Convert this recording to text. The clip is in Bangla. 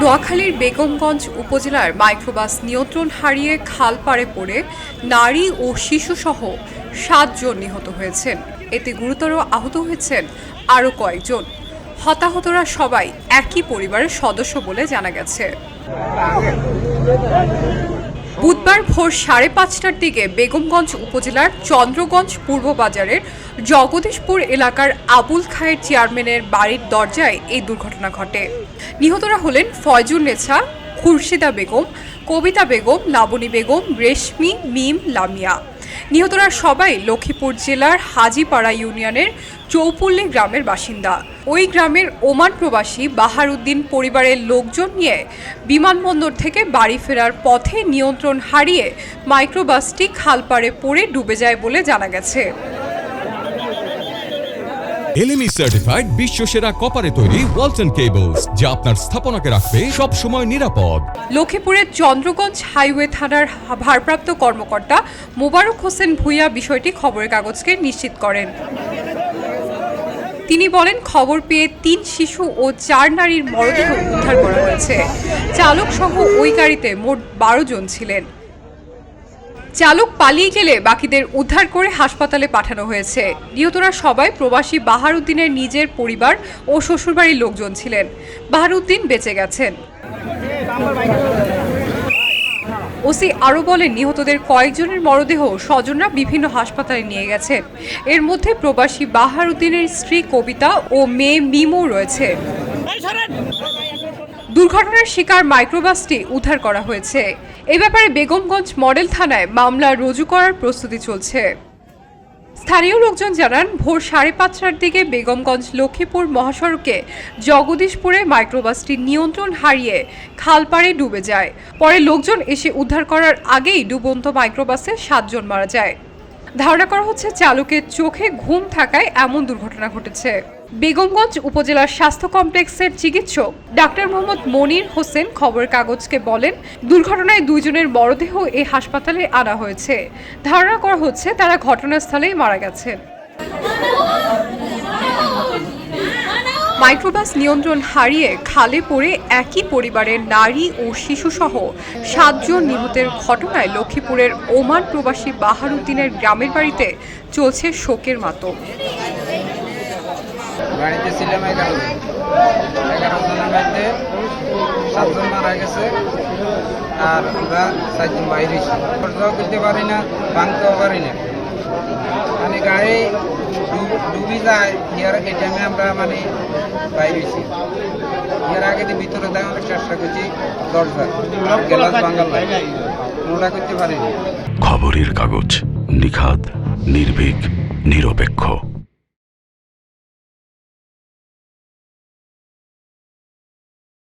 নোয়াখালীর বেগমগঞ্জ উপজেলার মাইক্রোবাস নিয়ন্ত্রণ হারিয়ে খাল পাড়ে পড়ে নারী ও শিশুসহ সাতজন নিহত হয়েছেন। এতে গুরুতর আহত হয়েছেন আরও কয়েকজন। হতাহতরা সবাই একই পরিবারের সদস্য বলে জানা গেছে। বুধবার ভোর সাড়ে পাঁচটার দিকে বেগমগঞ্জ উপজেলার চন্দ্রগঞ্জ পূর্ব বাজারের জগদীশপুর এলাকার আবুল খায়ের চেয়ারম্যানের বাড়ির দরজায় এই দুর্ঘটনা ঘটে। নিহতরা হলেন ফয়জুল নেছা, খুরশিদা বেগম, কবিতা বেগম, লাবণী বেগম, রেশমি, মিম, লামিয়া। নিহতরা সবাই লক্ষ্মীপুর জেলার হাজিপাড়া ইউনিয়নের চৌপল্লী গ্রামের বাসিন্দা। ওই গ্রামের ওমান প্রবাসী বাহারুদ্দিন পরিবারের লোকজন নিয়ে বিমানবন্দর থেকে বাড়ি ফেরার পথে নিয়ন্ত্রণ হারিয়ে মাইক্রোবাসটি খালপাড়ে পড়ে ডুবে যায় বলে জানা গেছে। এলএমই সার্টিফাইড বিশ্ব সেরা কপারে তৈরি ওয়ালটন কেবলস যা আপনার স্থাপনাকে রাখবে সব সময় নিরাপদ। লক্ষ্মীপুরের চন্দ্রগঞ্জ হাইওয়ে থানার ভারপ্রাপ্ত কর্মকর্তা মোবারক হোসেন ভূঁইয়া বিষয়টি খবরের কাগজকে নিশ্চিত করেন। তিনি বলেন, খবর পেয়ে তিন শিশু ও চার নারীর মরদেহ উদ্ধার করা হয়েছে। চালক সহ ওই গাড়িতে মোট বারো জন ছিলেন। চালক পালিয়ে গেলে বাকিদের উদ্ধার করে হাসপাতালে পাঠানো হয়েছে। নিহতরা সবাই প্রবাসী বাহারুদ্দিনের নিজের পরিবার ও শ্বশুরবাড়ির লোকজন ছিলেন। বাহারুদ্দিন বেঁচে গেছেন। ওসি আরও বলেন, নিহতদের কয়েকজনের মরদেহ স্বজনরা বিভিন্ন হাসপাতালে নিয়ে গেছেন এর মধ্যে প্রবাসী বাহারুদ্দিনের স্ত্রী কবিতা ও মেয়ে মিমো রয়েছে। দুর্ঘটনার শিকার মাইক্রোবাসটি উদ্ধার করা হয়েছে। এ ব্যাপারে বেগমগঞ্জ মডেল থানায় মামলা রুজু করার প্রস্তুতি চলছে। স্থানীয় লোকজন জানান, ভোর সাড়ে পাঁচটার দিকে বেগমগঞ্জ লক্ষ্মীপুর মহাসড়কে জগদীশপুরে মাইক্রোবাসটি নিয়ন্ত্রণ হারিয়ে খালপাড়ে ডুবে যায়। পরে লোকজন এসে উদ্ধার করার আগেই ডুবন্ত মাইক্রোবাসে সাতজন মারা যায়। ধারণা করা হচ্ছে, চালকের চোখে ঘুম থাকায় এমন দুর্ঘটনা ঘটেছে। বেগমগঞ্জ উপজেলার স্বাস্থ্য কমপ্লেক্সের চিকিৎসক ডাক্তার মোহাম্মদ মনির হোসেন খবরের কাগজকে বলেন, দুর্ঘটনায় দুইজনের মরদেহ এই হাসপাতালে আনা হয়েছে। ধারণা করা হচ্ছে তারা ঘটনাস্থলেই মারা গেছেন। মাইক্রোবাস নিয়ন্ত্রণ হারিয়ে খালে পড়ে একই পরিবারের নারী ও শিশুসহ সাতজন নিহতের ঘটনায় লক্ষ্মীপুরের ওমান প্রবাসী বাহারুদ্দিনের গ্রামের বাড়িতে চলছে শোকের মাতম। গাড়িতে ছিলাম এগারো এগারো জনের মধ্যে সাতজন মারা গেছে আর আমরা চারজন বাইরে খরচাও করতে পারি না, ভাঙতেও পারি না। মানে গাড়ি ডুব- যায়, ইয়ার এই টাইমে আমরা মানে বাইরেছি ইয়ার আগে দিয়ে ভিতরে দেয় চেষ্টা করছি, দরজা, গেলাস বাঙ্গাল ওটা করতে পারিনি। খবরের কাগজ, নিখাদ, নির্ভীক, নিরপেক্ষ।